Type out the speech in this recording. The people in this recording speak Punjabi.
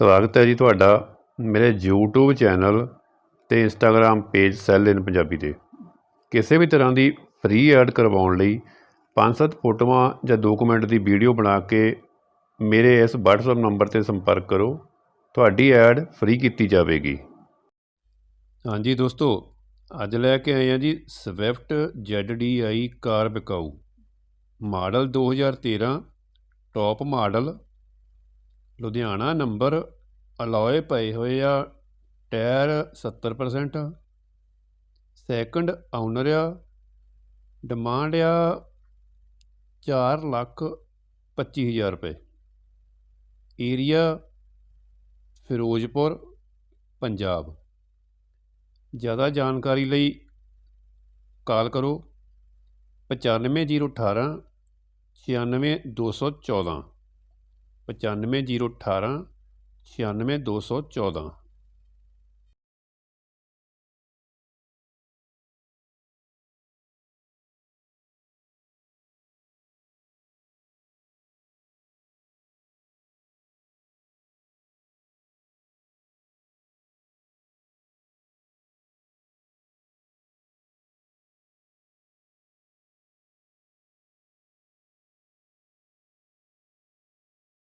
ਸਵਾਗਤ ਹੈ ਜੀ ਤੁਹਾਡਾ ਮੇਰੇ YouTube ਚੈਨਲ ਤੇ Instagram page sale in Punjabi ਤੇ। ਕਿਸੇ ਵੀ ਤਰ੍ਹਾਂ ਦੀ ਫ੍ਰੀ ਐਡ ਕਰਵਾਉਣ ਲਈ ਪੰਜ ਸੱਤ ਫੋਟੋਆਂ ਜਾਂ ਦੋ ਦੀ ਵੀਡੀਓ ਬਣਾ ਕੇ ਮੇਰੇ ਇਸ WhatsApp ਨੰਬਰ ਤੇ ਸੰਪਰਕ ਕਰੋ। ਤੁਹਾਡੀ ਐਡ ਫ੍ਰੀ ਕੀਤੀ ਜਾਵੇਗੀ। ਹਾਂਜੀ ਦੋਸਤੋ, ਅੱਜ ਲੈ ਕੇ ਆਏ ਹਾਂ ਜੀ Swift ZDI car ਵਿਕਾਊ। Model 2013 top model Ludhiana number alloy ਪਏ ਹੋਏ ਆ, ਟਾਇਰ 70% ਸੈਕੰਡ ਓਨਰ ਆ ਡਿਮਾਂਡ ਆ 4 ਲੱਖ 25000 ਰੁਪਏ। ਏਰੀਆ ਫਿਰੋਜ਼ਪੁਰ, ਪੰਜਾਬ। ਜ਼ਿਆਦਾ ਜਾਣਕਾਰੀ ਲਈ ਕਾਲ ਕਰੋ 95018 96214 95018 96214